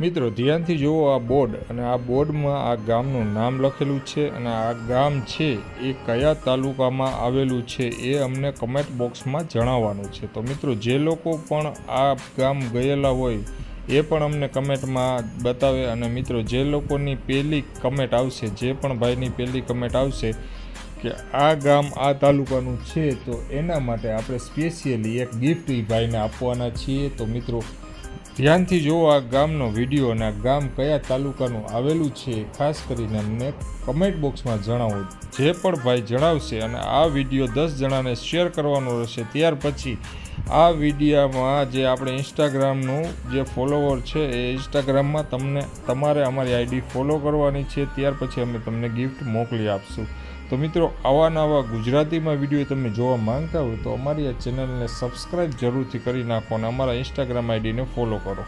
મિત્રો, ધ્યાનથી જુઓ આ બોર્ડ અને આ બોર્ડમાં આ ગામનું નામ લખેલું છે અને આ ગામ છે એ કયા તાલુકામાં આવેલું છે એ અમને કમેન્ટ બોક્સમાં જણાવવાનું છે. તો મિત્રો, જે લોકો પણ આ ગામ ગયેલા હોય એ પણ અમને કમેન્ટમાં બતાવે અને મિત્રો, જે લોકોની પહેલી કમેન્ટ આવશે, જે પણ ભાઈની પહેલી કમેન્ટ આવશે કે આ ગામ આ તાલુકાનું છે, તો એના માટે આપણે સ્પેશિયલી એક ગિફ્ટ એ ભાઈને આપવાના છીએ. તો મિત્રો ધ્યાનથી જોવો આ ગામનો વીડિયો અને આ ગામ કયા તાલુકાનું આવેલું છે. ખાસ કરીને અમને કમેન્ટ બોક્સમાં જણાવો. જે પણ ભાઈ જણાવશે અને આ વીડિયો દસ જણાને શેર કરવાનો રહેશે. ત્યાર પછી આ વિડીયામાં જે આપણે ઇન્સ્ટાગ્રામનું જે ફોલોવર છે એ ઇન્સ્ટાગ્રામમાં તમને, તમારે અમારી આઈડી ફોલો કરવાની છે, ત્યાર પછી અમે તમને ગિફ્ટ મોકલી આપશું. તો મિત્રો, આવા નવા ગુજરાતીમાં વીડિયો તમે જોવા માંગતા હોય તો અમારી આ ચેનલને સબસ્ક્રાઈબ જરૂરથી કરી નાખો અને અમારા ઇન્સ્ટાગ્રામ આઈડીને ફોલો કરો.